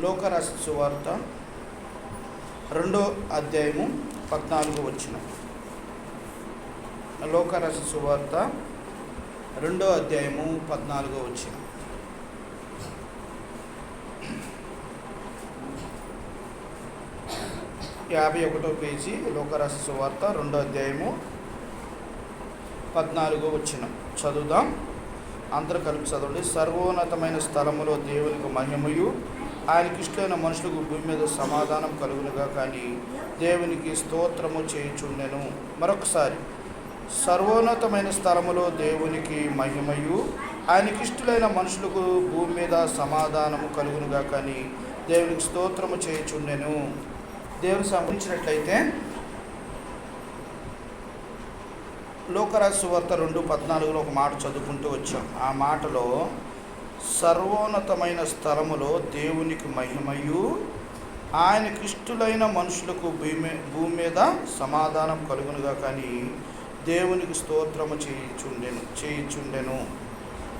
లోకరాశి సువార్త రెండో అధ్యాయము పద్నాలుగు వచ్చిన. లోకరాశి సువార్త రెండో అధ్యాయము పద్నాలుగో వచ్చిన. యాభై ఒకటో పేజీ లోకరాశి సువార్త రెండో అధ్యాయము పద్నాలుగో వచ్చిన. చదువుదాం. అందరూ కలిపి చదవండి. సర్వోన్నతమైన స్థలములో దేవునికి మహిమయు. ఆయనకి ఇష్టమైన మనుషులకు భూమి మీద సమాధానం కలుగునుగా కానీ దేవునికి స్తోత్రము చేయుచుండెను. మరొకసారి సర్వోన్నతమైన స్థలములో దేవునికి మహిమయు ఆయనకి ఇష్టలైన మనుషులకు భూమి మీద సమాధానము కలుగునుగా కానీ దేవునికి స్తోత్రము చేయుచుండెను. దేవుని సంబంధించినట్లయితే లోకరాశి వార్త రెండు పద్నాలుగులో ఒక మాట చదువుకుంటూ వచ్చాం. ఆ మాటలో సర్వోన్నతమైన స్థలములో దేవునికి మహిమయు. ఆయన ఇష్టలైన మనుషులకు భూమి భూమి మీద సమాధానం కలుగునుగా కానీ దేవునికి స్తోత్రము చేయించుండెను చేయించుండెను.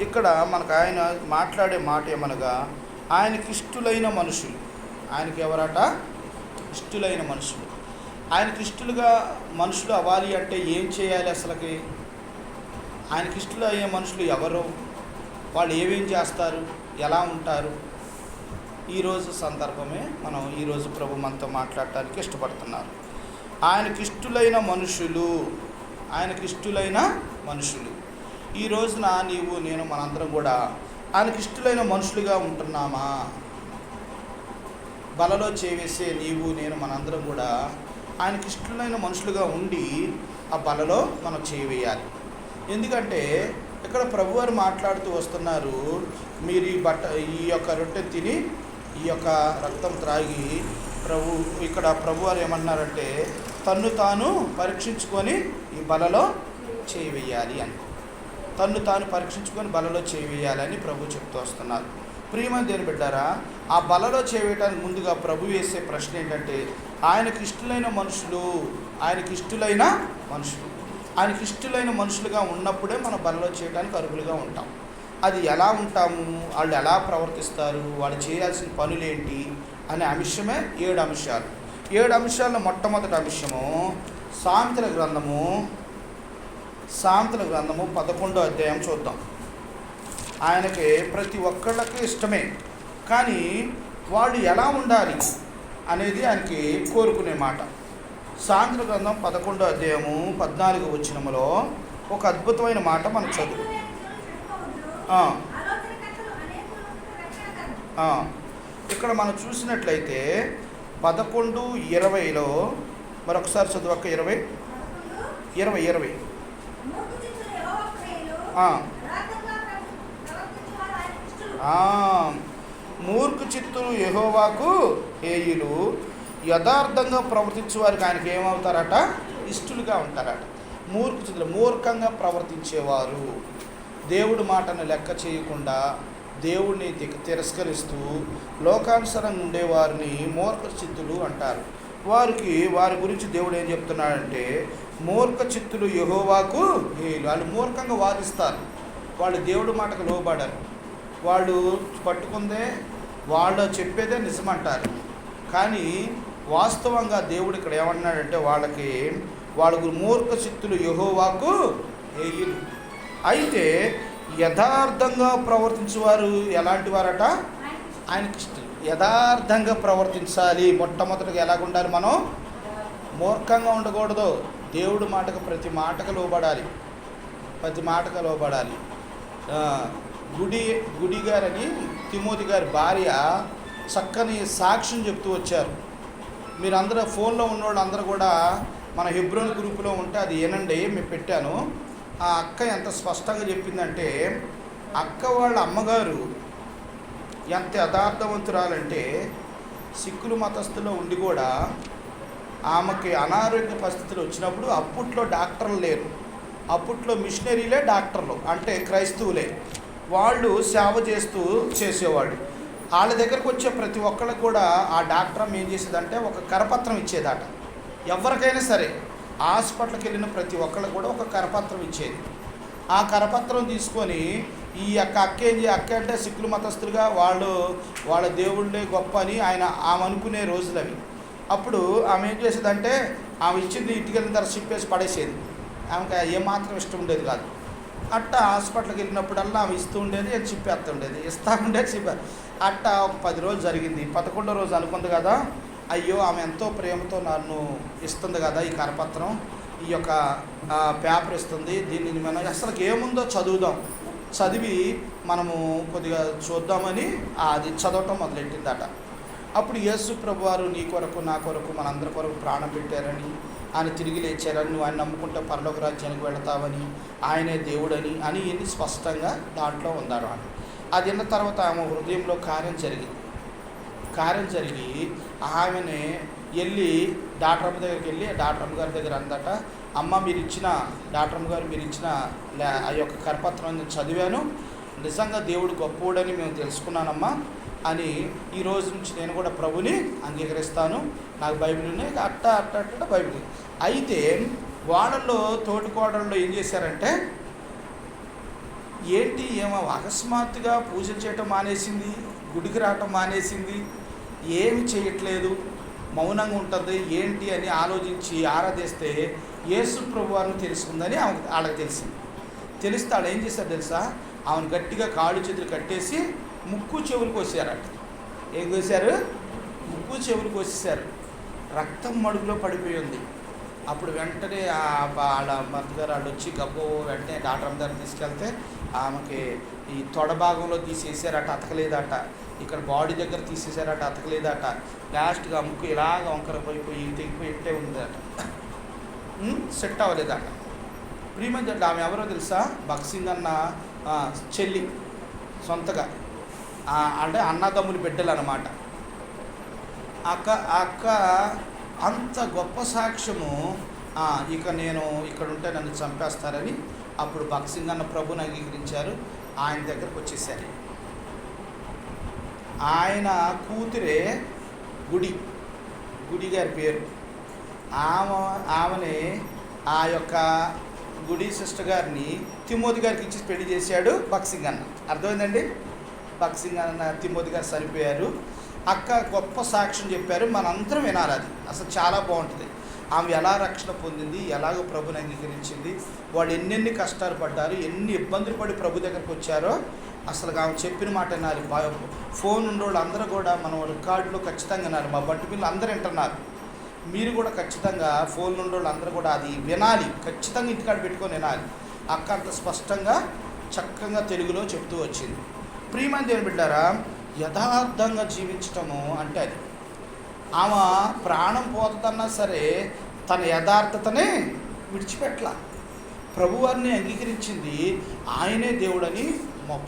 ఇక్కడ మనకు ఆయన మాట్లాడే మాట ఏమనగా ఆయనకి ఇష్టలైన మనుషులు. ఆయనకి ఎవరట? ఇష్టలైన మనుషులు. ఆయనకి ఇష్టలుగా మనుషులు అవ్వాలి అంటే ఏం చేయాలి అసలుకి? ఆయనకి ఇష్టలు అయ్యే మనుషులు ఎవరు? వాళ్ళు ఏమేం చేస్తారు ఎలా ఉంటారు? ఈరోజు సందర్భమే మనం ఈరోజు ప్రభు మనతో మాట్లాడటానికి ఇష్టపడుతున్నారు. ఆయనకి ఇష్టలైన మనుషులు ఆయనకి ఇష్టలైన మనుషులు. ఈ రోజున నీవు నేను మనందరం కూడా ఆయనకి ఇష్టలైన మనుషులుగా ఉంటున్నామా? బలలో చేవేసే నీవు నేను మనందరం కూడా ఆయనకి ఇష్టమైన మనుషులుగా ఉండి ఆ బలలో మనం చేయవేయాలి ఎందుకంటే ఇక్కడ ప్రభువారు మాట్లాడుతూ వస్తున్నారు మీరు ఈ బట్ట ఈ యొక్క రొట్టె తిని ఈ యొక్క రక్తం త్రాగి ప్రభు ఇక్కడ ప్రభువారు ఏమన్నారంటే తన్ను తాను పరీక్షించుకొని ఈ బలలో చేయవేయాలి అని. తన్ను తాను పరీక్షించుకొని బలలో చేయవేయాలని ప్రభు చెప్తూ వస్తున్నారు. ప్రియమని దేని బిడ్డారా ఆ బలలో చేయటానికి ముందుగా ప్రభు వేసే ప్రశ్న ఏంటంటే ఆయనకి ఇష్టలైన మనుషులు ఆయనకి ఇష్టలైన మనుషులు. ఆయనకి ఇష్టలైన మనుషులుగా ఉన్నప్పుడే మనం బలలో చేయడానికి అర్హులుగా ఉంటాం. అది ఎలా ఉంటాము? వాళ్ళు ఎలా ప్రవర్తిస్తారు? వాళ్ళు చేయాల్సిన పనులేంటి? అనే అంశమే ఏడు అంశాలు. ఏడు అంశాల్లో మొట్టమొదటి అంశము సామెతల గ్రంథము సామెతల గ్రంథము పదకొండో అధ్యాయం చూద్దాం. ఆయనకి ప్రతి ఒక్కళ్ళకి ఇష్టమే. కానీ వాళ్ళు ఎలా ఉండాలి అనేది ఆయనకి కోరుకునే మాట. సాంద్ర గ్రంథం పదకొండో అధ్యాయము పద్నాలుగు వచ్చినములో ఒక అద్భుతమైన మాట మనం చదువు. ఇక్కడ మనం చూసినట్లయితే పదకొండు ఇరవైలో మరొకసారి చదువు ఇరవై? ఇరవై ఇరవై. మూర్ఖ చిత్తులు యహోవాకు హేయులు. యథార్థంగా ప్రవర్తించే వారికి ఆయనకి ఏమవుతారట? ఇష్టలుగా ఉంటారట. మూర్ఖ చిత్తులు మూర్ఖంగా ప్రవర్తించేవారు. దేవుడి మాటను లెక్క చేయకుండా దేవుడిని తి- తిరస్కరిస్తూ లోకానుసరంగా ఉండేవారిని మూర్ఖ చిత్తులు అంటారు. వారికి వారి గురించి దేవుడు ఏం చెప్తున్నాడంటే మూర్ఖ చిత్తులు యహోవాకు వాళ్ళు మూర్ఖంగా వాదిస్తారు. వాళ్ళు దేవుడి మాటకు లోబడారు. వాళ్ళు పట్టుకుందే వాళ్ళు చెప్పేదే నిజమంటారు. కానీ వాస్తవంగా దేవుడు ఇక్కడ ఏమన్నాడంటే వాళ్ళకి వాళ్ళకు మూర్ఖ శక్తులు యహోవాకు హేయులు అయితే యథార్థంగా ప్రవర్తించేవారు ఎలాంటి వారట? ఆయనకి ఇష్టం యథార్థంగా ప్రవర్తించాలి. మొట్టమొదటిగా ఎలాగుండాలి మనం? మూర్ఖంగా ఉండకూడదు. దేవుడి మాటకు ప్రతి మాటకు లోబడాలి. ప్రతి మాటకు లోబడాలి. గుడి గుడి గారని తిమోతి గారి భార్య చక్కని సాక్ష్యం చెప్తూ వచ్చారు. మీరందరూ ఫోన్లో ఉన్నవాళ్ళు అందరూ కూడా మన హెబ్రోన్ గ్రూపులో ఉంటే అది ఏనండి మేము పెట్టాను. ఆ అక్క ఎంత స్పష్టంగా చెప్పిందంటే అక్క వాళ్ళ అమ్మగారు ఎంత యథార్థవంతురాలంటే సిక్కులు మతస్థులో ఉండి కూడా ఆమెకి అనారోగ్య పరిస్థితులు వచ్చినప్పుడు అప్పట్లో డాక్టర్లు లేరు. అప్పట్లో మిషనరీలే డాక్టర్లు అంటే క్రైస్తవులే. వాళ్ళు సేవ చేస్తూ చేసేవాళ్ళు. వాళ్ళ దగ్గరకు వచ్చే ప్రతి ఒక్కళ్ళకి కూడా ఆ డాక్టర్ ఏం చేసేదంటే ఒక కరపత్రం ఇచ్చేదట. ఎవరికైనా సరే హాస్పిటల్కి వెళ్ళిన ప్రతి ఒక్కళ్ళకి కూడా ఒక కరపత్రం ఇచ్చేది. ఆ కరపత్రం తీసుకొని ఈ అక్క అక్క ఏం అక్క అంటే సిక్కులు మతస్థులుగా వాళ్ళు వాళ్ళ దేవుళ్ళే గొప్ప అని ఆయన ఆమె అనుకునే రోజులు అవి అప్పుడు ఆమె ఏం చేసేదంటే ఆమె ఇచ్చింది ఇంటికి వెళ్ళిన తర్వాత చెప్పేసి పడేసేది. ఆమెకి ఏమాత్రం ఇష్టం ఉండేది కాదు. అట్ట హాస్పిటల్కి వెళ్ళినప్పుడల్లా ఆమె ఇస్తూ ఉండేది నేను చిప్పేస్తూ ఉండేది. ఇస్తా ఉండేది చిప్ప. అట్ట ఒక పది రోజులు జరిగింది. పదకొండో రోజు అనుకుంది కదా అయ్యో ఆమె ఎంతో ప్రేమతో నన్ను ఇస్తుంది కదా ఈ కరపత్రం ఈ యొక్క పేపర్ ఇస్తుంది దీనిని మనం అసలు ఏముందో చదువుదాం. చదివి మనము కొద్దిగా చూద్దామని అది చదవటం మొదలెట్టిందట. అప్పుడు యేసు ప్రభు వారు నీ కొరకు నా కొరకు మనందరి కొరకు ప్రాణం పెట్టారని ఆయన తిరిగి లేచారని నువ్వు ఆయన నమ్ముకుంటే పరలోక రాజ్యానికి వెళతావని ఆయనే దేవుడని అని ఇది స్పష్టంగా దాంట్లో ఉందన్నమాట. అది విన్న తర్వాత ఆమె హృదయంలో కార్యం జరిగింది. కార్యం జరిగి ఆమెని వెళ్ళి డాక్టర్ అమ్మ దగ్గరికి వెళ్ళి డాక్టర్ అమ్మ గారి దగ్గర అందట అమ్మ మీరు ఇచ్చిన డాక్టర్ అమ్మ గారు మీరు ఇచ్చిన ఆ యొక్క కరపత్రం నేను చదివాను. నిజంగా దేవుడు గొప్పోడని మేము తెలుసుకున్నానమ్మా. అని ఈ రోజు నుంచి నేను కూడా ప్రభుని అంగీకరిస్తాను. నాకు బైబిల్ ఉన్నాయి. అట్ట అట్ట అట్ట బైబిల్ అయితే వాళ్ళల్లో తోటికోడల్లో ఏం చేశారంటే ఏంటి ఏమో అకస్మాత్తుగా పూజలు చేయటం మానేసింది గుడికి రావటం మానేసింది ఏమి చేయట్లేదు మౌనంగా ఉంటుంది ఏంటి అని ఆలోచించి ఆరాధిస్తే యేసు ప్రభు వారిని తెలుసుకుందని ఆమె వాళ్ళకి తెలిసింది. తెలిస్తే ఆడ ఏం చేశారు తెలుసా? ఆమెను గట్టిగా కాళ్ళు చేతులు కట్టేసి ముక్కు చెవులు కోసారట. ఏం కోసారు? ముక్కు చెవులు కోసేశారు. రక్తం మడుగులో పడిపోయి ఉంది. అప్పుడు వెంటనే వాళ్ళ భర్త గారు వాళ్ళు వచ్చి గబ్బు వెంటనే డాక్టర్ అమ్మ దగ్గర తీసుకెళ్తే ఆమెకి ఈ తొడ భాగంలో తీసేసారట అతకలేదట. ఇక్కడ బాడీ దగ్గర తీసేసారట అతకలేదట. లాస్ట్గా ముక్కు ఇలాగ వంకర పోయిపోయి తెగిపోయి ఇట్టే ఉందట. సెట్ అవ్వలేదట. ప్రియమంది ఆమె ఎవరో తెలుసా? బక్సింగ్ అన్న చెల్లి. సొంతగా. అంటే అన్నదమ్ములు బిడ్డలు అనమాట అక్క అక్క అంత గొప్ప సాక్ష్యము ఇక నేను ఇక్కడ ఉంటే నన్ను చంపేస్తారని అప్పుడు బక్సింగ్ అన్న ప్రభుని అంగీకరించారు. ఆయన దగ్గరకు వచ్చేసారు. ఆయన కూతురే గుడి గుడి గారి పేరు. ఆమె ఆమెని ఆ యొక్క గుడి సిస్టర్ గారిని తిమోతి గారికి ఇచ్చి పెళ్ళి చేశాడు బక్సింగ్ అన్న. అర్థమైందండి? బక్సింగ్ అన్న తిమ్మోది గారు చనిపోయారు అక్క గొప్ప సాక్ష్యం చెప్పారు. మనందరం వినాలి అది. అసలు చాలా బాగుంటుంది. ఆమె ఎలా రక్షణ పొందింది? ఎలాగో ప్రభుని అంగీకరించింది? వాళ్ళు ఎన్నెన్ని కష్టాలు పడ్డారు? ఎన్ని ఇబ్బందులు పడి ప్రభు దగ్గరకు వచ్చారో అసలు ఆమె చెప్పిన మాట వినాలి. ఫోన్ ఉన్న వాళ్ళు అందరూ కూడా మనం రికార్డులో ఖచ్చితంగా వినాలి. మా బట్టి పిల్లలు అందరూ వింటున్నారు. మీరు కూడా ఖచ్చితంగా ఫోన్ ఉన్న వాళ్ళు అందరూ కూడా అది వినాలి. ఖచ్చితంగా ఇంటికాడ పెట్టుకొని వినాలి. అక్క అంత స్పష్టంగా చక్కగా తెలుగులో చెప్తూ వచ్చింది. ప్రియమైన దేవుని బిడ్డారా యథార్థంగా జీవించటము అంటే అది. ఆమె ప్రాణం పోతుందన్నా సరే తన యథార్థతనే విడిచిపెట్టల ప్రభువారిని అంగీకరించింది ఆయనే దేవుడని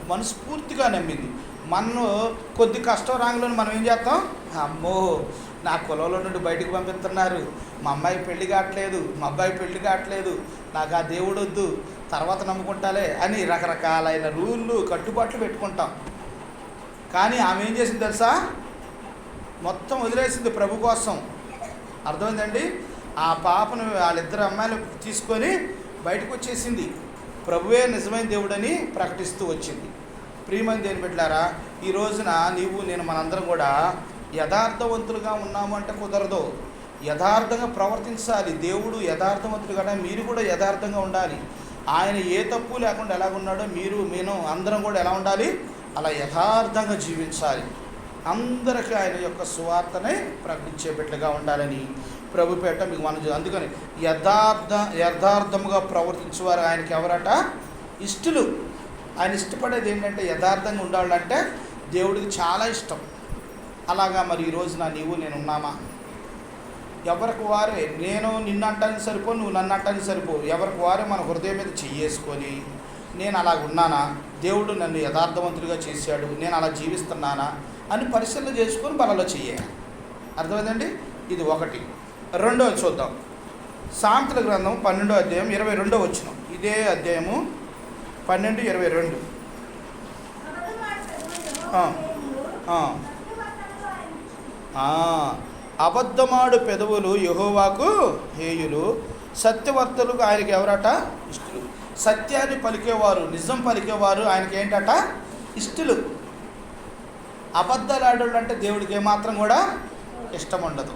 మనస్ఫూర్తిగా నమ్మింది. మనం కొద్ది కష్టం రాంగ్లో మనం ఏం చేస్తాం? అమ్మో నా కులంలో నుండి బయటకు పంపిస్తున్నారు. మా అమ్మాయి పెళ్ళి కావట్లేదు మా అబ్బాయి పెళ్ళి కావట్లేదు నాకు ఆ దేవుడు వద్దు తర్వాత నమ్ముకుంటాలే అని రకరకాలైన రూళ్ళు కట్టుబాట్లు పెట్టుకుంటాం. కానీ ఆమె ఏం చేసింది తెలుసా? మొత్తం వదిలేసింది ప్రభు కోసం. అర్థమైందండి? ఆ పాపను వాళ్ళిద్దరు అమ్మాయిలు తీసుకొని బయటకు వచ్చేసింది. ప్రభువే నిజమైన దేవుడని ప్రకటిస్తూ వచ్చింది. ప్రియమైన దేని బిడ్డారా ఈ రోజున నీవు నేను మనందరం కూడా యథార్థవంతులుగా ఉన్నాము అంటే కుదరదు. యథార్థంగా ప్రవర్తించాలి. దేవుడు యథార్థవంతుడు కదా మీరు కూడా యథార్థంగా ఉండాలి. ఆయన ఏ తప్పు లేకుండా ఎలాగున్నాడో మీరు నేను అందరం కూడా ఎలా ఉండాలి? అలా యథార్థంగా జీవించాలి. అందరికీ ఆయన యొక్క సువార్తనే ప్రకటించే బిడ్డగా ఉండాలని ప్రభుపేట మీకు మనం అందుకని యథార్థ యథార్థముగా ప్రవర్తించేవారు ఆయనకి ఎవరట? ఇష్టలు. ఆయన ఇష్టపడేది ఏంటంటే యథార్థంగా ఉండాలంటే దేవుడికి చాలా ఇష్టం. అలాగా మరి ఈరోజు నా నీవు నేను ఉన్నామా ఎవరికి వారే నేను నిన్ను అంటానికి సరిపో నువ్వు నన్ను అంటానికి సరిపో. ఎవరికి వారే మన హృదయం మీద చెయ్యేసుకొని నేను అలా ఉన్నానా? దేవుడు నన్ను యథార్థవంతుడిగా చేశాడు నేను అలా జీవిస్తున్నానా? అని పరిశీలన చేసుకొని బలలో చెయ్యాలి అర్థమైందండి? ఇది ఒకటి. రెండోది చూద్దాం. సాంతల గ్రంథం పన్నెండో అధ్యాయం ఇరవై రెండో వచ్చిన ఇదే అధ్యాయము పన్నెండు ఇరవై రెండు. ఆ, అబద్ధమాడు పెదవులు యహోవాకు హేయులు. సత్యవర్తలకు ఆయనకి ఎవరట? ఇష్టలు. సత్యాన్ని పలికేవారు నిజం పలికేవారు ఆయనకి ఏంటట? ఇష్టలు. అబద్ధాలు ఆడోళ్ళు అంటే దేవుడికి ఏమాత్రం కూడా ఇష్టం ఉండదు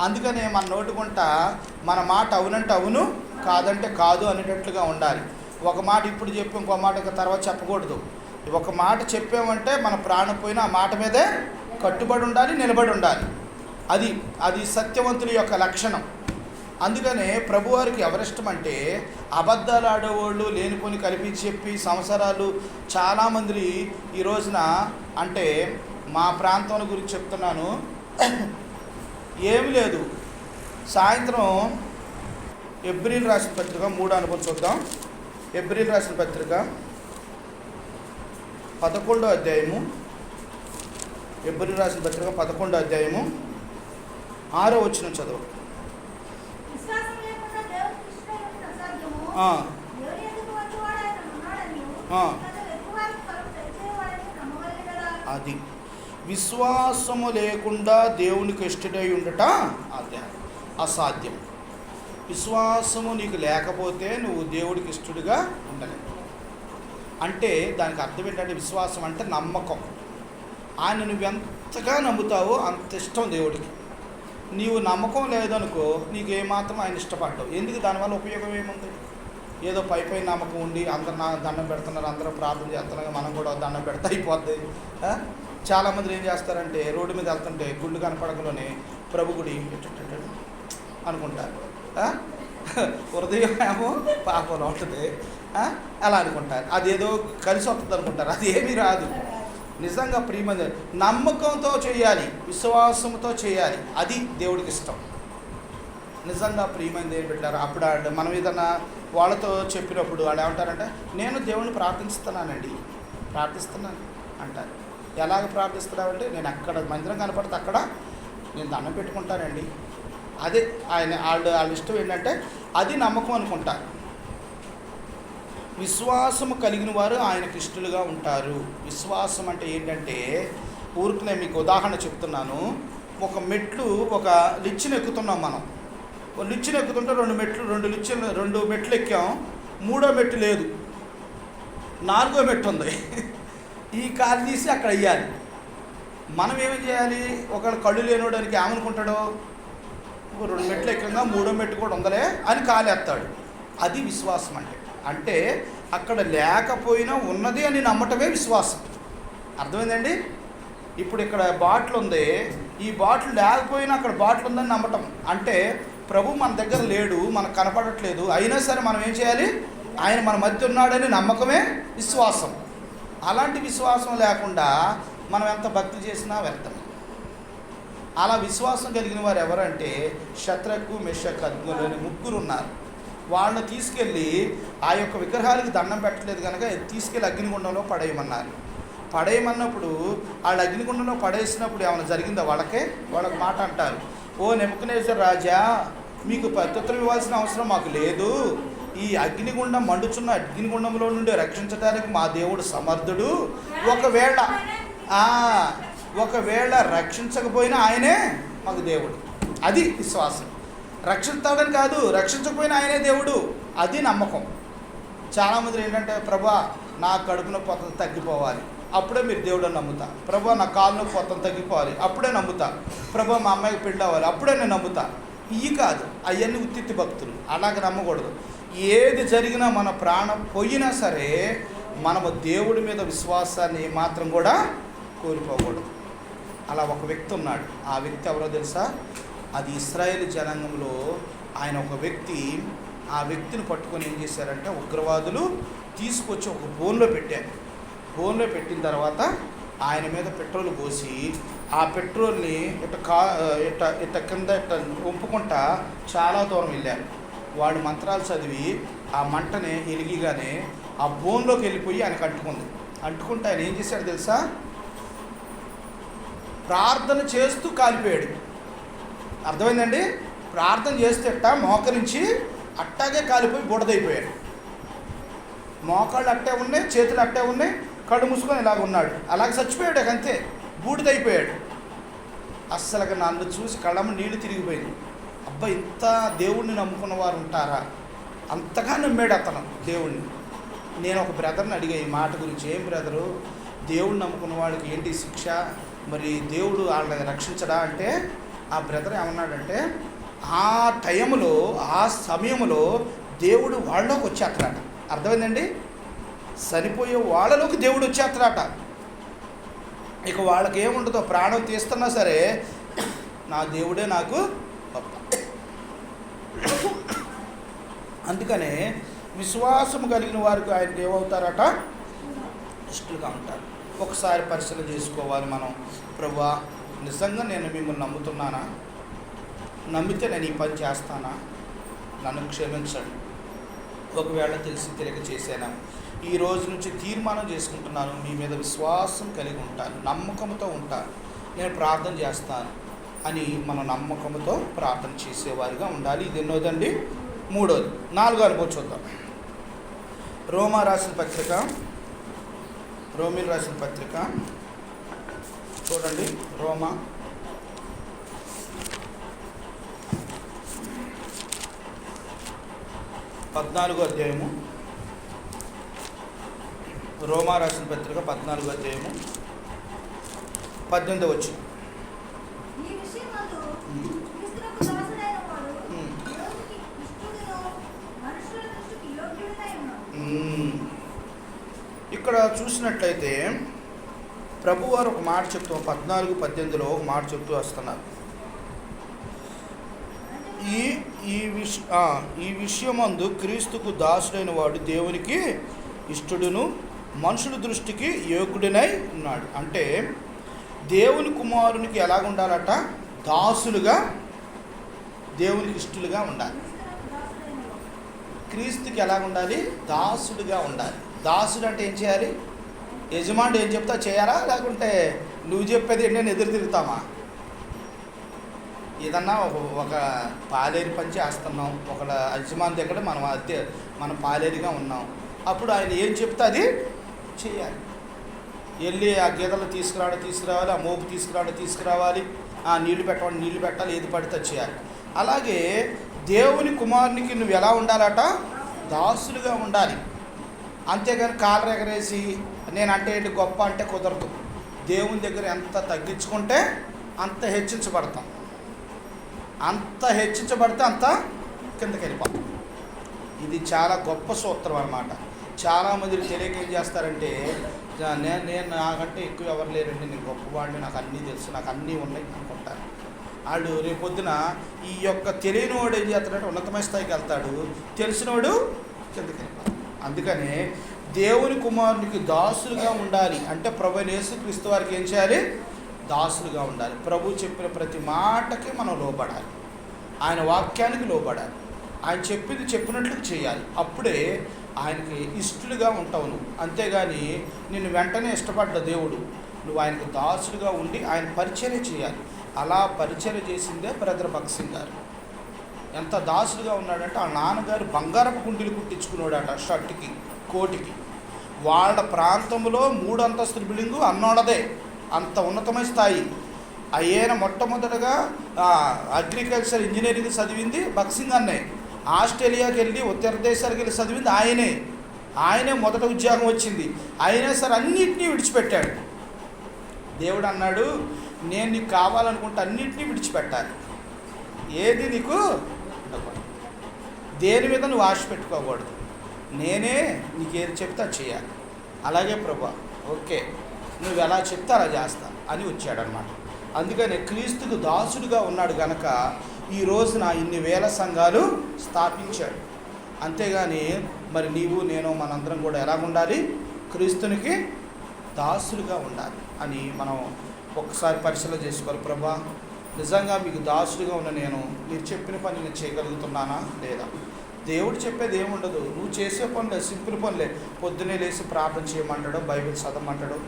అందుకనే మన నోటుకుంట మన మాట అవునంటే అవును కాదంటే కాదు అనేటట్లుగా ఉండాలి. ఒక మాట ఇప్పుడు చెప్పి ఇంకో మాట ఇంకా తర్వాత చెప్పకూడదు. ఒక మాట చెప్పామంటే మన ప్రాణం పోయిన ఆ మాట మీదే కట్టుబడి ఉండాలి నిలబడి ఉండాలి. అది అది సత్యవంతుడి యొక్క లక్షణం. అందుకనే ప్రభువారికి ఎవరిష్టం అంటే అబద్ధాలు ఆడేవాళ్ళు లేనిపోని కలిపి చెప్పి సంవత్సరాలు చాలామంది ఈ రోజున అంటే మా ప్రాంతం గురించి చెప్తున్నాను. ఏమి లేదు. సాయంత్రం ఎబ్రిల్ రాసిన పత్రిక మూడు అనుకుని చూద్దాం. ఎబ్రిల్ రాసిన పత్రిక పదకొండో అధ్యాయము. ఎబ్రిల్ రాసిన పత్రిక పదకొండో అధ్యాయము. ఆరో వచ్చిన చదువు. అది. విశ్వాసము లేకుండా దేవునికి ఇష్టడై ఉండట అదే. అసాధ్యం. విశ్వాసము నీకు లేకపోతే నువ్వు దేవుడికి ఇష్టడుగా ఉండలేవు. అంటే దానికి అర్థం ఏంటంటే విశ్వాసం అంటే నమ్మకం. ఆయన నువ్వు ఎంతగా నమ్ముతావో అంత ఇష్టం దేవుడికి. నీవు నమ్మకం లేదనుకో నీకు ఏమాత్రం ఆయన ఇష్టపడ్డావు ఎందుకు? దానివల్ల ఉపయోగం ఏముంది? ఏదో పై పై నమ్మకం ఉండి అందరు నా దండం పెడుతున్నారు అందరూ ప్రార్థన చేస్తున్నారు మనం కూడా దండం పెడితే అయిపోద్ది. చాలామంది ఏం చేస్తారంటే రోడ్డు మీద వెళ్తుంటే గుళ్ళు కనపడకలోనే ప్రభు గుడి అనుకుంటారు. హృదయం ఏమో పాపలో ఉంటుంది. అలా అనుకుంటారు. అదేదో కలిసి వస్తుంది అనుకుంటారు. అది ఏమీ రాదు. నిజంగా ప్రియమైన నమ్మకంతో చేయాలి విశ్వాసంతో చేయాలి. అది దేవుడికి ఇష్టం. నిజంగా ప్రియమైన దేవుడు పెట్టారు అప్పుడు మనం ఏదన్నా వాళ్ళతో చెప్పినప్పుడు వాళ్ళు ఏమంటారంటే నేను దేవుడిని ప్రార్థిస్తున్నానండి ప్రార్థిస్తున్నాను అంటారు. ఎలాగ ప్రార్థిస్తున్నామంటే నేను అక్కడ మందిరం కనపడితే అక్కడ నేను దండం పెట్టుకుంటానండి. అదే ఆయన వాళ్ళు వాళ్ళ ఇష్టం ఏంటంటే అది నమ్మకం అనుకుంటారు. విశ్వాసము కలిగిన వారు ఆయనకి ఇష్టలుగా ఉంటారు. విశ్వాసం అంటే ఏంటంటే ఊరికి నేను మీకు ఉదాహరణ చెప్తున్నాను. ఒక మెట్లు ఒక లిచ్చిని ఎక్కుతున్నాం మనం. ఒక లిచ్చిని ఎక్కుతుంటే రెండు మెట్లు రెండు లిచ్చిన రెండు మెట్లు ఎక్కాం. మూడో మెట్టు లేదు. నాలుగో మెట్టు ఉంది. ఈ కాలు తీసి అక్కడ వెయ్యాలి మనం ఏమి చేయాలి? ఒకళ్ళు కళ్ళు లేనోడానికి ఏమనుకుంటాడో? రెండు మెట్లు ఎక్కగా మూడో మెట్టు కూడా ఉందలే అని కాలేస్తాడు. అది విశ్వాసం అంటే. అంటే అక్కడ లేకపోయినా ఉన్నది అని నమ్మటమే విశ్వాసం. అర్థమైందండి? ఇప్పుడు ఇక్కడ బాటిల్ ఉంది. ఈ బాటిల్ లేకపోయినా అక్కడ బాటిల్ ఉందని నమ్మటం. అంటే ప్రభు మన దగ్గర లేడు మనకు కనపడట్లేదు. అయినా సరే మనం ఏం చేయాలి? ఆయన మన మధ్య ఉన్నాడని నమ్మకమే విశ్వాసం. అలాంటి విశ్వాసం లేకుండా మనం ఎంత భక్తి చేసినా వ్యర్థం. అలా విశ్వాసం కలిగిన వారు ఎవరంటే శత్రకు మెషక్ అగ్నులు అని ముగ్గురు ఉన్నారు వాళ్ళని తీసుకెళ్ళి ఆ యొక్క విగ్రహాలకి దండం పెట్టలేదు కనుక తీసుకెళ్ళి అగ్నిగుండంలో పడేయమన్నారు. పడేయమన్నప్పుడు వాళ్ళు అగ్నిగుండంలో పడేసినప్పుడు ఏమైనా జరిగిందా వాళ్ళకే? వాళ్ళకి మాట అంటారు. ఓ నెముకనేశ్వర రాజా మీకు పద్ధతులు ఇవ్వాల్సిన అవసరం మాకు లేదు. ఈ అగ్నిగుండం మండుచున్న అగ్నిగుండంలో నుండి రక్షించడానికి మా దేవుడు సమర్థుడు. ఒకవేళ ఒకవేళ రక్షించకపోయినా ఆయనే మాకు దేవుడు. అది విశ్వాసం. రక్షిస్తాడని కాదు రక్షించకపోయినా ఆయనే దేవుడు. అది నమ్మకం. చాలామంది ఏంటంటే ప్రభా నా కడుపు నొప్పి తగ్గిపోవాలి. అప్పుడే మీరు దేవుడు నమ్ముతా. ప్రభా నా కాలు నొప్పి తగ్గిపోవాలి. అప్పుడే నమ్ముతా. ప్రభా మా అమ్మాయికి పెళ్ళి అవ్వాలి. అప్పుడే నేను నమ్ముతా. ఇవి కాదు. అవన్నీ ఉత్తిత్తి భక్తులు. అలాగ నమ్మకూడదు. ఏది జరిగినా మన ప్రాణం పోయినా సరే మనము దేవుడి మీద విశ్వాసాన్ని మాత్రం కూడా కోల్పోకూడదు. అలా ఒక వ్యక్తి ఉన్నాడు. ఆ వ్యక్తి ఎవరో తెలుసా? అది ఇస్రాయేల్ జనాంగంలో ఆయన ఒక వ్యక్తి ఆ వ్యక్తిని పట్టుకొని ఏం చేశారంటే ఉగ్రవాదులు తీసుకొచ్చి ఒక బోన్లో పెట్టారు. బోన్లో పెట్టిన తర్వాత ఆయన మీద పెట్రోల్ పోసి ఆ పెట్రోల్ని ఇట కా ఇట ఇట కింద ఇట ఒంపుకుంటా చాలా దూరం వెళ్ళారు. వాడు మంత్రాలు చదివి ఆ మంటని ఎలిగిగానే ఆ బోన్లోకి వెళ్ళిపోయి ఆయనకు అంటుకుంది. అంటుకుంటే ఆయన ఏం చేశాడు తెలుసా? ప్రార్థన చేస్తూ కాలిపోయాడు. అర్థమైందండి? ప్రార్థన చేస్తే అట్ట మోకరించి అట్టాగే కాలిపోయి బుడదైపోయాడు మోకాళ్ళు అట్టే ఉన్నాయి చేతులు అట్టే ఉన్నాయి కళ్ళు మూసుకొని ఇలాగ ఉన్నాడు. అలాగ చచ్చిపోయాడు అంతే బూడిదైపోయాడు. అస్సలుగా నన్ను చూసి కళ్ళమ్మ నీళ్ళు తిరిగిపోయింది. అబ్బా ఇంత దేవుణ్ణి నమ్ముకున్న వారు ఉంటారా? అంతగా నమ్మాడు అతను దేవుణ్ణి. నేను ఒక బ్రదర్ని అడిగా ఈ మాట గురించి ఏం బ్రదరు? దేవుణ్ణి నమ్ముకున్న వాడికి ఏంటి శిక్ష? మరి దేవుడు వాళ్ళని రక్షించడా? అంటే ఆ బ్రదర్ ఏమన్నాడంటే ఆ టైంలో ఆ సమయంలో దేవుడు వాళ్ళలోకి వచ్చేస్తారట అర్థమైందండి? చనిపోయే వాళ్ళలోకి దేవుడు వచ్చేస్తారట ఇక వాళ్ళకి ఏముండదో ప్రాణం తీస్తున్నా సరే నా దేవుడే నాకు అందుకనే విశ్వాసం కలిగిన వారికి ఆయనకి ఏమవుతారట? ఇష్టలుగా ఉంటారు. ఒకసారి పరిశీలన చేసుకోవాలి మనం. ప్రభా నిజంగా నేను మిమ్మల్ని నమ్ముతున్నానా? నమ్మితే నేను ఈ పని చేస్తానా? నన్ను క్షమించండి. ఒకవేళ తెలిసి తెలియక చేశాను? ఈ రోజు నుంచి తీర్మానం చేసుకుంటున్నాను. మీ మీద విశ్వాసం కలిగి ఉంటాను. నమ్మకంతో ఉంటాను. నేను ప్రార్థన చేస్తాను అని మన నమ్మకంతో ప్రార్థన చేసేవారిగా ఉండాలి. ఇది ఎన్నోదండి? మూడోది. నాలుగో అనుభవం చూద్దాం. రోమా రాసిన పత్రిక రోమిల్ రాసిన పత్రిక చూడండి రోమా. పద్నాలుగో అధ్యాయము. రోమా రాసిన పత్రిక పద్నాలుగో అధ్యాయము. పద్దెనిమిది వచ్చి. ఇక్కడ చూసినట్లయితే ప్రభువారు ఒక మాట చెప్తూ పద్నాలుగు పద్దెనిమిదిలో ఒక మాట చెప్తూ వస్తున్నారు. ఈ ఈ విష ఈ విషయమందు క్రీస్తుకు దాసుడైన వాడు దేవునికి ఇష్టడును మనుషుల దృష్టికి యోగుడినై ఉన్నాడు. అంటే దేవుని కుమారునికి ఎలాగ ఉండాలట? దాసులుగా దేవునికి ఇష్టలుగా ఉండాలి. క్రీస్తుకి ఎలాగ ఉండాలి? దాసుడుగా ఉండాలి. దాసుడు అంటే ఏం చేయాలి? యజమానుడు ఏం చెప్తా చేయాలా? లేకుంటే నువ్వు చెప్పేది నేను ఎదురు తిరుగుతామా? ఏదన్నా ఒక ఒక పాలేరు పని చేస్తున్నాం ఒక యజమాని దగ్గర మనం అద్దె మనం పాలేరుగా ఉన్నాం. అప్పుడు ఆయన ఏం చెప్తే అది చేయాలి. వెళ్ళి ఆ గీతలు తీసుకురావడం తీసుకురావాలి. ఆ మోపు తీసుకురావడం తీసుకురావాలి. ఆ నీళ్ళు పెట్టడం నీళ్ళు పెట్టాలి. ఏది పడితే చేయాలి. అలాగే దేవుని కుమారునికి నువ్వు ఎలా ఉండాలట? దాసులుగా ఉండాలి. అంతేగాని కాలు ఎగరేసి నేనంటే ఏంటి గొప్ప అంటే కుదరదు. దేవుని దగ్గర ఎంత తగ్గించుకుంటే అంత హెచ్చించబడతాం. అంత హెచ్చించబడితే అంత కిందకి వెళ్ళిపోతాం ఇది చాలా గొప్ప సూత్రం అనమాట చాలామంది తెలియక ఏం చేస్తారంటే నేను నేను నాకంటే ఎక్కువ ఎవరు లేరండి నేను గొప్పవాడిని నాకు అన్నీ తెలుసు నాకు అన్నీ ఉన్నాయి అనుకుంటారు. వాళ్ళు రేపొద్దున ఈ యొక్క తెలియనివాడు ఏం చేస్తాడంటే ఉన్నతమైన స్థాయికి వెళ్తాడు. తెలిసినవాడు కిందకి వెళ్ళిపోతాడు అందుకనే దేవుని కుమారునికి దాసులుగా ఉండాలి. అంటే ప్రభు యేసుక్రీస్తు వారికి ఏం చేయాలి? దాసులుగా ఉండాలి. ప్రభు చెప్పిన ప్రతి మాటకి మనం లోబడాలి. ఆయన వాక్యానికి లోబడాలి. ఆయన చెప్పింది చెప్పినట్లు చేయాలి. అప్పుడే ఆయనకి ఇష్టలుగా ఉంటావు నువ్వు. అంతేగాని నిన్ను వెంటనే ఇష్టపడ్డ దేవుడు నువ్వు ఆయనకు దాసులుగా ఉండి ఆయన పరిచర్య చేయాలి. అలా పరిచర్య చేసిందే బ్రదర్ భగత్ సింగ్ గారు. ఎంత దాసులుగా ఉన్నాడంటే ఆ నాన్నగారు బంగారపు కుండీలు కుట్టించుకున్నాడట షర్ట్కి కోటికి. వాళ్ళ ప్రాంతంలో మూడు అంతస్తుల బిల్డింగు అన్నోడదే. అంత ఉన్నతమైన స్థాయి. ఆయన మొట్టమొదటగా అగ్రికల్చర్ ఇంజనీరింగ్ చదివింది బక్సింగ్ అన్నే. ఆస్ట్రేలియాకి వెళ్ళి ఉత్తర దేశాలకు వెళ్ళి చదివింది ఆయనే. ఆయనే మొదట ఉద్యోగం వచ్చింది. అయినా సరే అన్నింటినీ విడిచిపెట్టాడు. దేవుడు అన్నాడు నేను నీకు కావాలనుకుంటే అన్నింటినీ విడిచిపెట్టాలి. ఏది నీకు? దేని మీద నువ్వు ఆశ పెట్టుకోకూడదు. నేనే నీకు ఏది చెప్తే అది చేయాలి. అలాగే ప్రభా ఓకే నువ్వు ఎలా చెప్తే అలా చేస్తా అని వచ్చాడనమాట. అందుకని క్రీస్తుకు దాసుడుగా ఉన్నాడు గనక ఈ రోజున ఇన్ని వేల సంఘాలు స్థాపించాడు. అంతేగాని మరి నీవు నేను మనందరం కూడా ఎలా ఉండాలి? క్రీస్తునికి దాసులుగా ఉండాలి అని మనం ఒక్కసారి పరిశీలన చేసుకోవాలి. ప్రభా నిజంగా మీకు దాసుడిగా ఉన్న నేను మీరు చెప్పిన పని నేను చేయగలుగుతున్నానా? లేదా? దేవుడు చెప్పేది ఏముండదు. నువ్వు చేసే పనులే సింపుల్ పనులే. పొద్దునే లేచి ప్రార్థన చేయమంటాడు బైబిల్ చదవమంటాడు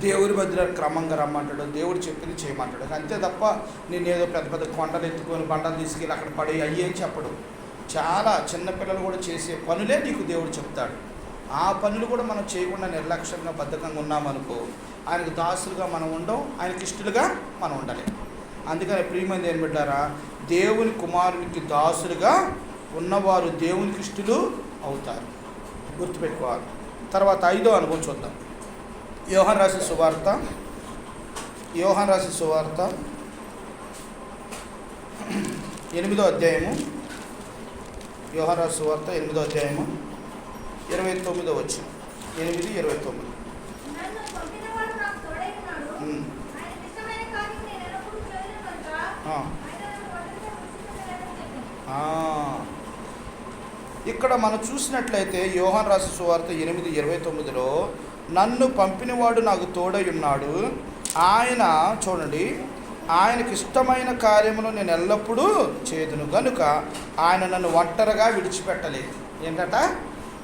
దేవుడి మధ్యలో క్రమంగా రమ్మంటాడు దేవుడు చెప్పింది చేయమంటాడు. అంతే తప్ప నేను ఏదో పెద్ద పెద్ద కొండలు ఎత్తుకొని బండలు తీసుకెళ్ళి అక్కడ పడి అయ్యే చెప్పడు. చాలా చిన్నపిల్లలు కూడా చేసే పనులే నీకు దేవుడు చెప్తాడు. ఆ పనులు కూడా మనం చేయకుండా నిర్లక్ష్యంగా బద్ధకంగా ఉన్నామనుకో ఆయనకు దాసులుగా మనం ఉండం ఆయనకి ఇష్టలుగా మనం ఉండాలి. అందుకని ప్రియమైన ఏం పెట్టారా దేవుని కుమారునికి దాసులుగా ఉన్నవారు దేవునికి ఇష్టలు అవుతారు. గుర్తుపెట్టుకోవాలి. తర్వాత ఐదో అనుభవం చూద్దాం. యోహన్ రాసిన సువార్త. యోహన్ రాసిన సువార్త. ఎనిమిదో అధ్యాయము. యోహన్ రాసిన సువార్త ఎనిమిదో అధ్యాయము. ఇరవై తొమ్మిదో వచ్చిన. ఎనిమిది ఇరవై తొమ్మిది. ఆ. ఆయన నన్ను ఒంటరిగా విడిచిపెట్టలేదని చెప్పాను. ఆ. ఇక్కడ మనం చూసినట్లయితే యోహాన్ రాసి సువార్త ఎనిమిది ఇరవై తొమ్మిదిలో నన్ను పంపినవాడు నాకు తోడై ఉన్నాడు. ఆయన చూడండి ఆయనకి ఇష్టమైన కార్యములు నేను ఎల్లప్పుడూ చేదును కనుక ఆయన నన్ను ఒంటరిగా విడిచిపెట్టలేదు. ఏంటట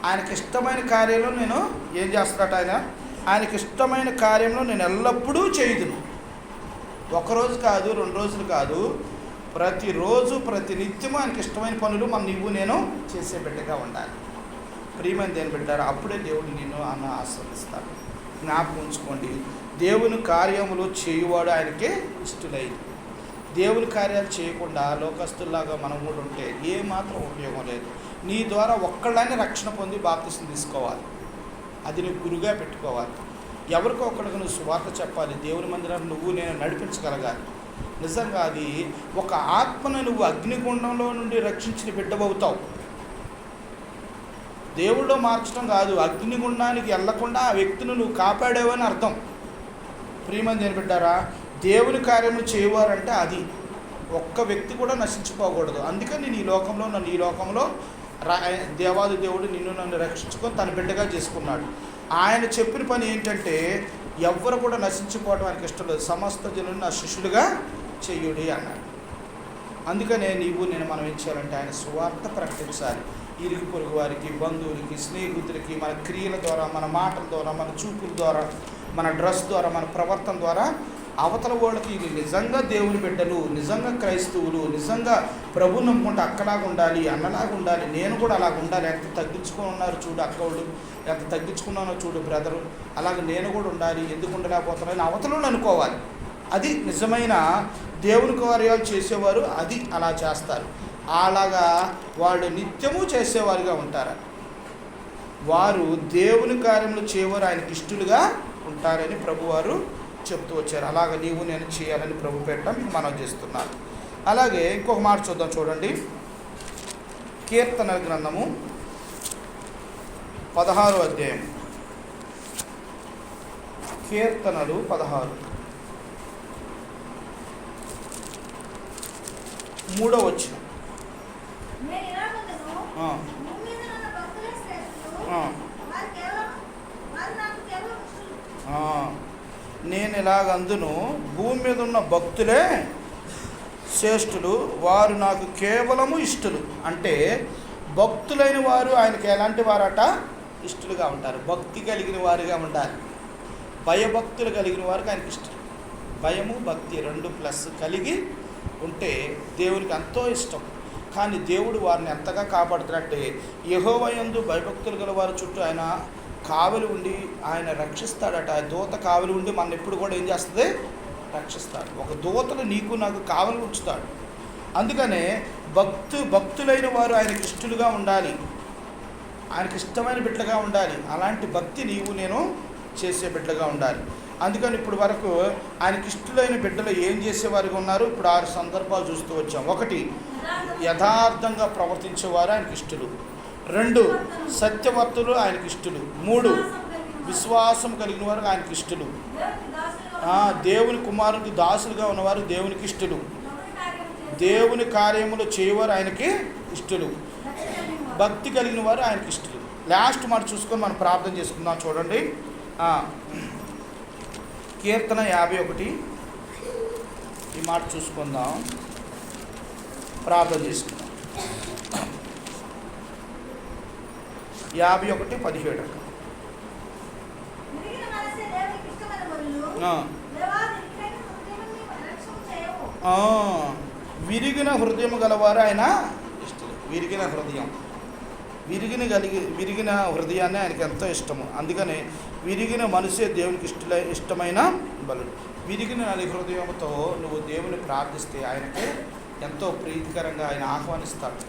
ఆయనకి ఇష్టమైన కార్యంలో నేను ఏం చేస్తాడట ఆయన? ఆయనకి ఇష్టమైన కార్యంలో నేను ఎల్లప్పుడూ చేయుదును. ఒకరోజు కాదు రెండు రోజులు కాదు ప్రతిరోజు ప్రతి నిత్యము ఆయనకి ఇష్టమైన పనులు మన నువ్వు నేను చేసే బిడ్డగా ఉండాలి. ప్రియమైన దేని బిడ్డారు అప్పుడే దేవుడు నిన్ను అన్న ఆస్వాదిస్తాడు జ్ఞాపకం ఉంచుకోండి. దేవుని కార్యములు చేయువాడు ఆయనకే ఇష్టలైంది దేవుని కార్యాలు చేయకుండా లోకస్తుల్లాగా మనం కూడా ఉంటే ఏ మాత్రం ఉపయోగం లేదు. నీ ద్వారా ఒక్కళ్ళని రక్షణ పొంది బాప్తిసం తీసుకోవాలి. అది నువ్వు గురుగా పెట్టుకోవాలి. ఎవరికో ఒకరికి నువ్వు సువార్త చెప్పాలి. దేవుని మందిరాన్ని నువ్వు నేను నడిపించగలగాలి. నిజంగా అది ఒక ఆత్మను నువ్వు అగ్నిగుండంలో నుండి రక్షించిన బిడ్డవవుతావు. దేవుళ్ళో మార్చడం కాదు అగ్నిగుండానికి వెళ్ళకుండా ఆ వ్యక్తిని నువ్వు కాపాడావని అర్థం. ప్రియమని దేని బిడ్డారా దేవుని కార్యములు చేయవారంటే అది. ఒక్క వ్యక్తి కూడా నశించుకోకూడదు అందుకని ఈ లోకంలో నన్ను ఈ లోకంలో రా దేవాది దేవుడు నిన్ను నన్ను రక్షించుకొని తన బిడ్డగా చేసుకున్నాడు. ఆయన చెప్పిన పని ఏంటంటే ఎవ్వరు కూడా నశించుకోవడం ఆయనకి ఇష్టం లేదు. సమస్త జనులను నా శిష్యుడిగా చెయ్యుడి అన్నాడు. అందుకనే నీవు నేను మనం ఏం చేయాలంటే ఆయన సువార్త ప్రకటించాలి. ఇరుగు పొరుగు వారికి బంధువులకి స్నేహితులకి మన క్రియల ద్వారా మన మాటల ద్వారా మన చూపుల ద్వారా మన డ్రెస్ ద్వారా మన ప్రవర్తన ద్వారా అవతల వాళ్ళకి ఇది నిజంగా దేవుని బిడ్డలు నిజంగా క్రైస్తవులు నిజంగా ప్రభు నమ్ముకుంటే అక్కలాగా ఉండాలి అన్నలాగా ఉండాలి నేను కూడా అలాగ ఉండాలి. ఎంత తగ్గించుకుని ఉన్నారు చూడు అక్కవాళ్ళు ఎంత తగ్గించుకున్నానో చూడు బ్రదరు అలాగే నేను కూడా ఉండాలి ఎందుకు ఉండలేకపోతున్నాను అవతలను అనుకోవాలి. అది నిజమైన దేవుని కార్యాలు చేసేవారు అది అలా చేస్తారు. అలాగా వాళ్ళు నిత్యము చేసేవారుగా ఉంటారు. వారు దేవుని కార్యములు చేయవారు ఆయనకి ఇష్టలుగా ఉంటారని ప్రభువారు చెప్తూ వచ్చారు. అలాగ నీవు నేను చేయాలని ప్రభు పెట్టడం మీకు మనం చేస్తున్నారు. అలాగే ఇంకొక మాట చూద్దాం చూడండి. కీర్తన గ్రంథము పదహారు అధ్యాయం. కీర్తనలు పదహారు మూడో వచ్చిన నేను ఇలాగుండును. ఆ, భూమి మీద ఉన్న భక్తులే శ్రేష్ఠులు. ఆ. వారు కేవలం వారు నాకు కేవలం ఇష్టలు. ఆ. నేను ఇలాగందును భూమి మీద ఉన్న భక్తులే శ్రేష్ఠులు వారు నాకు కేవలము ఇష్టలు. అంటే భక్తులైన వారు ఆయనకి ఎలాంటి వారట? ఇష్టలుగా ఉంటారు. భక్తి కలిగిన వారుగా ఉండాలి. భయభక్తులు కలిగిన వారికి ఆయనకి ఇష్టం భయము భక్తి రెండు ప్లస్ కలిగి ఉంటే దేవునికి ఎంతో ఇష్టం. కానీ దేవుడు వారిని ఎంతగా కాపాడుతున్నట్టే యహోవయందు భయభక్తులు గల వారి చుట్టూ ఆయన కావలి ఉండి ఆయన రక్షిస్తాడట. ఆ దూత కావలి ఉండి మన ఎప్పుడు కూడా ఏం చేస్తుంది? రక్షిస్తాడు. ఒక దూతలు నీకు నాకు కావలి ఉంచుతాడు. అందుకనే భక్తు భక్తులైన వారు ఆయనకి ఇష్టలుగా ఉండాలి. ఆయనకి ఇష్టమైన బిడ్డగా ఉండాలి. అలాంటి భక్తి నీవు నేను చేసే బిడ్డగా ఉండాలి. అందుకని ఇప్పుడు వరకు ఆయనకి ఇష్టలైన బిడ్డలు ఏం చేసేవారుగా ఉన్నారు? ఇప్పుడు ఆరు సందర్భాలు చూస్తూ వచ్చాం. ఒకటి యథార్థంగా ప్రవర్తించేవారు ఆయనకి ఇష్టలు. రెండు సత్యవర్తులు ఆయనకి ఇష్టలు. మూడు విశ్వాసం కలిగిన వారు ఆయనకి ఇష్టలు. దేవుని కుమారునికి దాసులుగా ఉన్నవారు దేవునికి ఇష్టలు. దేవుని కార్యములు చేయవారు ఆయనకి ఇష్టలు. భక్తి కలిగిన వారు ఆయనకి ఇష్టలు. లాస్ట్ మనం చూసుకొని మనం ప్రార్థన చేసుకుందాం చూడండి. కీర్తన యాభై ఒకటి. ఈ మాట చూసుకుందాం. ప్రార్థన చేసుకుందాం. యాభై ఒకటి పదిహేడు. విరిగిన హృదయం గలవారు ఆయన ఇష్టలు. విరిగిన హృదయం. విరిగిన కలిగి విరిగిన హృదయాన్ని ఆయనకి ఎంతో ఇష్టము. అందుకనే విరిగిన మనసే దేవునికి ఇష్ట ఇష్టమైన బలుడు విరిగిన హృదయముతో హృదయంతో నువ్వు దేవుని ప్రార్థిస్తే ఆయనకి ఎంతో ప్రీతికరంగా ఆయన ఆహ్వానిస్తాడు.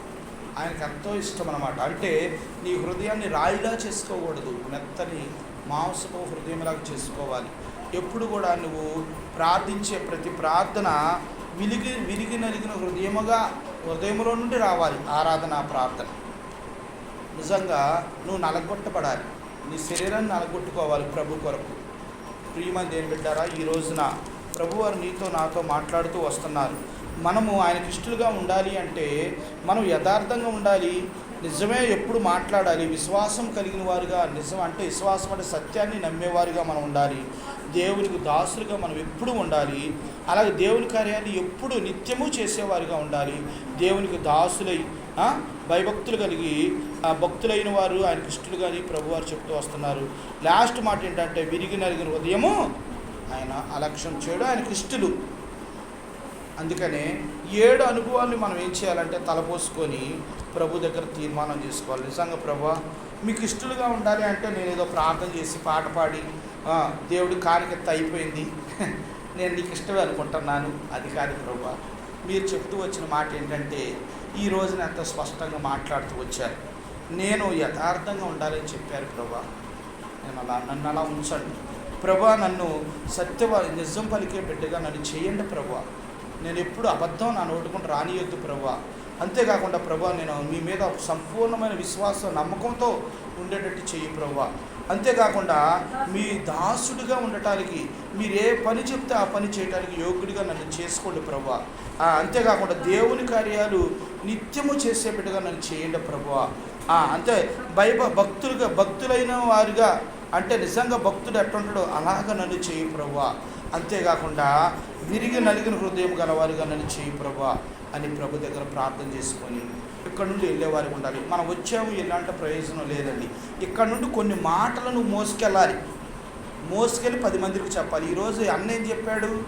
ఆయనకు ఎంతో ఇష్టం అనమాట అంటే నీ హృదయాన్ని రాయిలా చేసుకోకూడదు. మెత్తని మాంసపు హృదయంలాగా చేసుకోవాలి. ఎప్పుడు కూడా నువ్వు ప్రార్థించే ప్రతి ప్రార్థన విరిగి విరిగి నలిగిన హృదయముగా హృదయంలో నుండి రావాలి. ఆరాధన ప్రార్థన. నిజంగా నువ్వు నలగొట్టబడాలి. నీ శరీరాన్ని నలగొట్టుకోవాలి ప్రభు కొరకు. ప్రియమని దేని బిడ్డారా ఈ రోజున ప్రభువారు నీతో నాతో మాట్లాడుతూ వస్తున్నారు. మనము ఆయనకి ఇష్టలుగా ఉండాలి అంటే మనం యథార్థంగా ఉండాలి. నిజమే ఎప్పుడు మాట్లాడాలి. విశ్వాసం కలిగిన వారుగా నిజం అంటే విశ్వాసం అంటే సత్యాన్ని నమ్మేవారుగా మనం ఉండాలి. దేవునికి దాసులుగా మనం ఎప్పుడు ఉండాలి. అలాగే దేవుని కార్యాన్ని ఎప్పుడు నిత్యము చేసేవారిగా ఉండాలి. దేవునికి దాసులై భయభక్తులు కలిగి ఆ భక్తులైన వారు ఆయనకి ఇష్టలు కానీ ప్రభువారు చెప్తూ వస్తున్నారు. లాస్ట్ మాట ఏంటంటే విరిగి నలిగిన ఉదయము ఆయన అలక్ష్యం చేయడం ఆయనకి ఇష్టలు అందుకనే ఏడు అనుభవాల్ని మనం ఏం చేయాలంటే తలపోసుకొని ప్రభు దగ్గర తీర్మానం చేసుకోవాలి. నిజంగా ప్రభు మీకు ఇష్టలుగా ఉండాలి అంటే నేను ఏదో ప్రార్థన చేసి పాట పాడి దేవుడు కానికెత్త అయిపోయింది. నేను నీకు ఇష్టమే అనుకుంటున్నాను అది కాదు ప్రభు. మీరు చెప్తూ వచ్చిన మాట ఏంటంటే ఈ రోజున ఎంత స్పష్టంగా మాట్లాడుతూ వచ్చారు. నేను యథార్థంగా ఉండాలని చెప్పారు ప్రభా. నేను అలా నన్ను అలా ఉంచండి. ప్రభా నన్ను సత్యవ నిజం పలికే బిడ్డగా నన్ను చేయండి ప్రభా. నేను ఎప్పుడు అబద్ధం నా నోటుకుంటూ రానియొద్దు ప్రభా. అంతేకాకుండా ప్రభా నేను మీ మీద సంపూర్ణమైన విశ్వాసం నమ్మకంతో ఉండేటట్టు చెయ్యి ప్రభా. అంతేకాకుండా మీ దాసుడిగా ఉండటానికి మీరు ఏ పని చెప్తే ఆ పని చేయడానికి యోగ్యుడిగా నన్ను చేసుకోండి ప్రభా అంతేకాకుండా దేవుని కార్యాలు నిత్యము చేసే బిడ్డగా నన్ను చేయండి ప్రభా అంతే భయ భక్తులుగా భక్తులైన వారుగా అంటే నిజంగా భక్తుడు ఎట్టుంటాడో అలాగ నన్ను చేయి ప్రభా అంతేకాకుండా విరిగి నలిగిన హృదయం గలవారుగా నన్ను చేయి ప్రభా అని ప్రభు దగ్గర ప్రార్థన చేసుకొని ఇక్కడ నుండి వెళ్ళేవారికి ఉండాలి. మనం వచ్చాము ఎలాంటి ప్రయోజనం లేదండి. ఇక్కడ నుండి కొన్ని మాటలను మోసుకెళ్ళాలి. మోసుకెళ్ళి పది మందికి చెప్పాలి. ఈరోజు అన్న ఏం చెప్పాడు?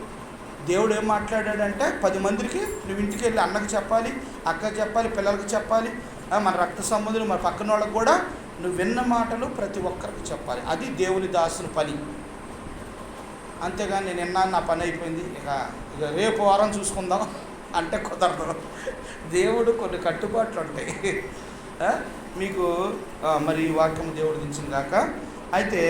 దేవుడు ఏం మాట్లాడాడంటే పది మందికి నువ్వు ఇంటికి వెళ్ళి అన్నకి చెప్పాలి అక్కకి చెప్పాలి పిల్లలకి చెప్పాలి మన రక్త సంబంధులు మన పక్కన వాళ్ళకి కూడా నువ్వు విన్న మాటలు ప్రతి ఒక్కరికి చెప్పాలి. అది దేవుని దాసుని పని. అంతేగాని నేను విన్నాను నా పని అయిపోయింది. ఇక ఇక రేపు వారం చూసుకుందాం. అంటే కుదరదు. దేవుడు కొన్ని కట్టుబాట్లు ఉంటాయి. మీకు మరి వాక్యం దేవుడు దించిన అయితే